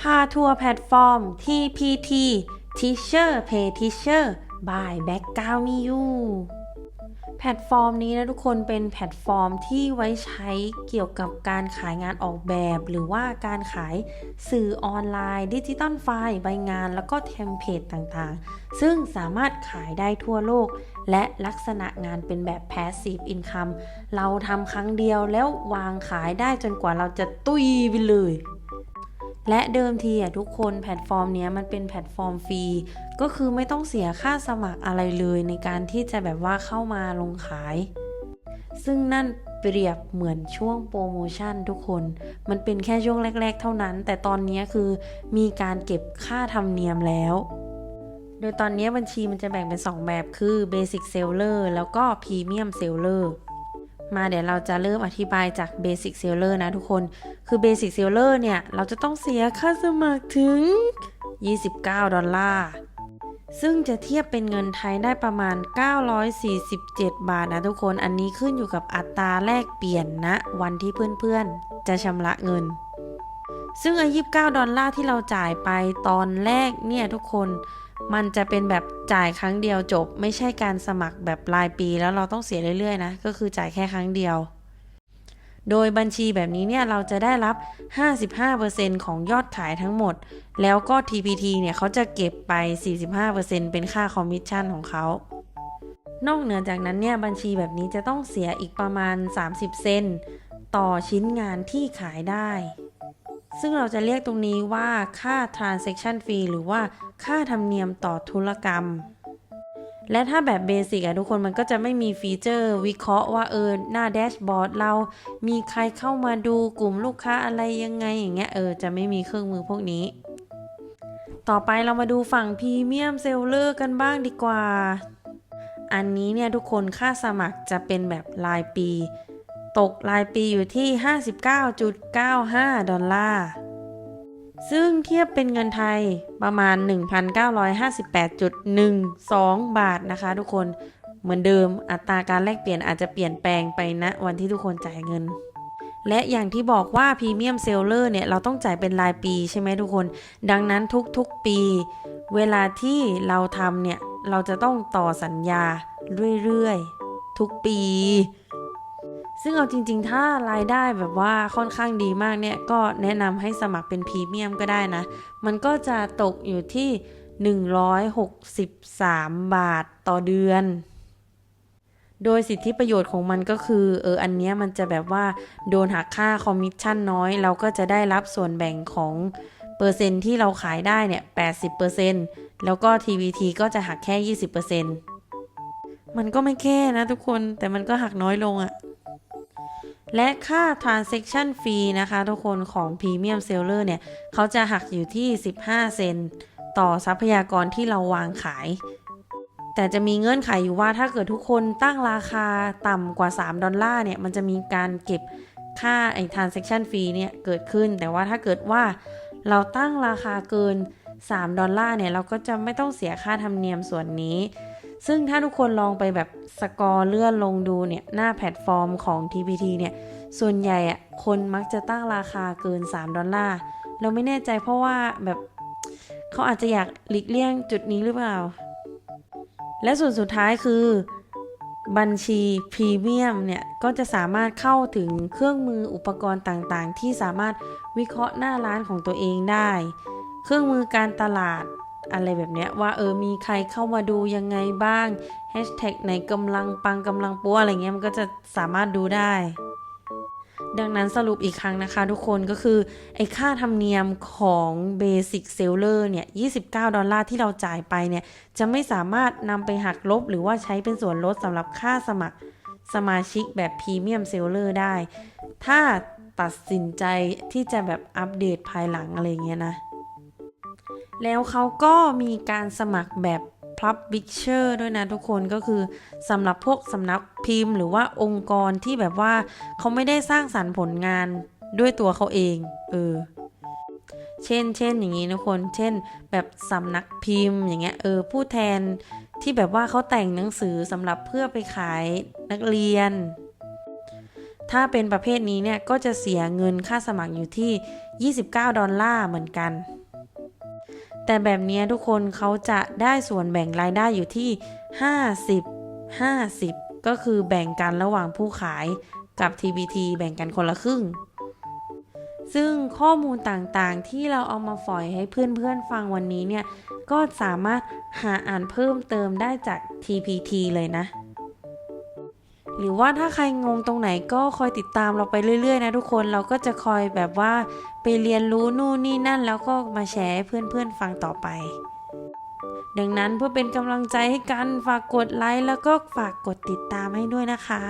พาทัวร์แพลตฟอร์ม TPT Teacher Pay Teacher by Background MIU แพลตฟอร์มนี้นะทุกคนเป็นแพลตฟอร์มที่ไว้ใช้เกี่ยวกับการขายงานออกแบบ หรือว่าการขายสื่อออนไลน์ดิจิตอลไฟล์ใบงานแล้วก็เทมเพลตต่างๆ ซึ่งสามารถขายได้ทั่วโลก และลักษณะงานเป็นแบบ Passive Income เราทำครั้งเดียวแล้ววางขายได้จนกว่าเราจะตุยไปเลย และเดิมทีอะทุกคนแพลตฟอร์มเนี้ยมันเป็นแพลตฟอร์มฟรี ก็คือไม่ต้องเสียค่าสมัครอะไรเลยในการที่จะแบบว่าเข้ามาลงขาย ซึ่งนั่นเปรียบเหมือนช่วงโปรโมชั่นทุกคน มันเป็นแค่ช่วงแรก ๆ เท่านั้น แต่ตอนนี้คือมีการเก็บค่าธรรมเนียมแล้วโดยตอนนี้บัญชีมันจะแบ่งเป็น 2 แบบคือ Basic Seller แล้วก็ Premium Seller มาเดี๋ยวเราจะเริ่มอธิบายจาก Basic Seller นะทุกคน คือ Basic Seller เนี่ย เราจะต้องเสียค่าสมัครถึง 29 ดอลลาร์ ซึ่งจะเทียบเป็นเงินไทยได้ประมาณ 947 บาทนะทุกคน อันนี้ขึ้นอยู่กับอัตราแลกเปลี่ยนณนะวันที่เพื่อนๆ จะชำระเงิน ซึ่งไอ้29ดอลลาร์ที่เราจ่ายไปตอนแรกเนี่ยทุกคน มันจะเป็นแบบจ่ายครั้งเดียวจบ ไม่ใช่การสมัครแบบรายปีแล้วเราต้องเสียเรื่อยๆนะ ก็คือจ่ายแค่ครั้งเดียว โดยบัญชีแบบนี้เนี่ยเราจะได้รับ 55%ของยอดขายทั้งหมด แล้วก็ TPT เนี่ยเขาจะเก็บไป 45%เป็นค่าคอมมิชชั่นของเขา นอกเหนือจากนั้นเนี่ยบัญชีแบบนี้จะต้องเสียอีกประมาณ 30 เซนต์ต่อชิ้นงานที่ขายได้ ซึ่งเราจะเรียกตรงนี้ว่าค่า transaction fee หรือว่าค่าธรรมเนียมต่อธุรกรรม และถ้าแบบเบสิกอะทุกคนมันก็จะไม่มีฟีเจอร์วิเคราะห์ว่าเออหน้าแดชบอร์ดเรา มีใครเข้ามาดูกลุ่มลูกค้าอะไรยังไงอย่างเงี้ยเออจะไม่มีเครื่องมือพวกนี้ต่อไปเรามาดูฝั่งพรีเมียมเซลเลอร์กันบ้างดีกว่า อันนี้เนี่ยทุกคนค่าสมัครจะเป็นแบบรายปี ตกรายปีอยู่ที่ 59.95 ดอลลาร์ ซึ่งเทียบเป็นเงินไทยประมาณ 1,958.12 บาทนะคะทุกคน เหมือนเดิมอัตราการแลกเปลี่ยนอาจจะเปลี่ยนแปลงไปณนะวันที่ทุกคนจ่ายเงินและอย่างที่บอกว่าพรีเมียมเซลเลอร์เนี่ย เราต้องจ่ายเป็นรายปีใช่ไหมทุกคน ดังนั้นทุกๆปี เวลาที่เราทำเนี่ย เราจะต้องต่อสัญญาเรื่อยๆ ทุกปี ซึ่งเอาจริง ๆ ถ้ารายได้แบบว่าค่อนข้างดีมากเนี่ย ก็แนะนำให้สมัครเป็นพรีเมียมก็ได้นะ มันก็จะตกอยู่ที่ 163 บาทต่อเดือน โดยสิทธิประโยชน์ของมันก็คือ เออ อันเนี้ยมันจะแบบว่าโดนหักค่าคอมมิชชั่นน้อย เราก็จะได้รับส่วนแบ่งของเปอร์เซ็นที่เราขายได้เนี่ย 80%แล้วก็ TVT ก็จะหักแค่ 20%มันก็ไม่แค่นะทุกคน แต่มันก็หักน้อยลงอะ และค่า transaction fee นะคะทุกคนของ Premium Seller เนี่ย เขาจะหักอยู่ที่ 15 เซนต์ต่อทรัพยากรที่เราวางขาย แต่จะมีเงื่อนไขอยู่ว่าถ้าเกิดทุกคนตั้งราคาต่ำกว่า 3 ดอลลาร์เนี่ย มันจะมีการเก็บค่าไอ้ transaction fee เนี่ย เกิดขึ้น แต่ว่าถ้าเกิดว่าเราตั้งราคาเกิน 3 ดอลลาร์เนี่ย เราก็จะไม่ต้องเสียค่าธรรมเนียมส่วนนี้ ซึ่งถ้าทุกคนลองไปแบบสกอร์เลื่อนลงดูเนี่ย หน้าแพลตฟอร์มของ TPT เนี่ย ส่วนใหญ่อะคนมักจะตั้งราคาเกิน 3 ดอลลาร์ เราไม่แน่ใจเพราะว่าแบบเขาอาจจะอยากหลีกเลี่ยงจุดนี้หรือเปล่า และส่วนสุดท้ายคือบัญชีพรีเมียมเนี่ย ก็จะสามารถเข้าถึงเครื่องมืออุปกรณ์ต่างๆ ที่สามารถวิเคราะห์หน้าร้านของตัวเองได้ เครื่องมือการตลาด อะไรแบบเนี้ยว่าเออมีใครเข้ามาดูยังไงบ้างแฮชแท็กไหนกำลังปังกำลังปัวอะไรเงี้ยมันก็จะสามารถดูได้ ดังนั้นสรุปอีกครั้งนะคะทุกคนก็คือ ไอ้ค่าธรรมเนียมของ Basic Seller เนี่ย29 ดอลลาร์ที่เราจ่ายไปเนี่ย จะไม่สามารถนำไปหักลบหรือว่าใช้เป็นส่วนลดสำหรับค่าสมัครสมาชิกแบบ Premium Seller ได้ ถ้าตัดสินใจที่จะแบบอัปเดตภายหลังอะไรเงี้ยนะ แล้วเขาก็มีการสมัครแบบ Publisher ด้วยนะทุกคนก็คือสำหรับพวกสำนักพิมพ์ หรือว่าองค์กรที่แบบว่าเขาไม่ได้สร้างสรรค์ผลงานด้วยตัวเขาเองเออเช่นเช่นอย่างนี้ทุกคน เช่น แบบสำนักพิมพ์อย่างเงี้ยเออผู้แทนที่แบบว่าเขาแต่งหนังสือสำหรับเพื่อไปขายนักเรียน ถ้าเป็นประเภทนี้เนี่ยก็จะเสียเงินค่าสมัครอยู่ที่ 29 ดอลลาร์เหมือนกัน แต่แบบนี้ทุกคนเขาจะได้ส่วนแบ่งรายได้อยู่ที่ 50 50 ก็คือแบ่งกันระหว่างผู้ขายกับ TBT แบ่งกันคนละครึ่ง ซึ่งข้อมูลต่างๆที่เราเอามาฝอยให้เพื่อนๆฟังวันนี้เนี่ย ก็สามารถหาอ่านเพิ่มเติมได้จาก TPT เลยนะ หรือว่าถ้าใครงงตรงไหนก็คอยติดตามเราไปเรื่อยๆนะทุกคนเราก็จะคอยแบบว่าไปเรียนรู้นู่นนี่นั่น แล้วก็มาแชร์ให้เพื่อนๆฟังต่อไปดังนั้นเพื่อเป็นกำลังใจให้กันฝากกดไลค์แล้วก็ฝากกดติดตามให้ด้วยนะคะ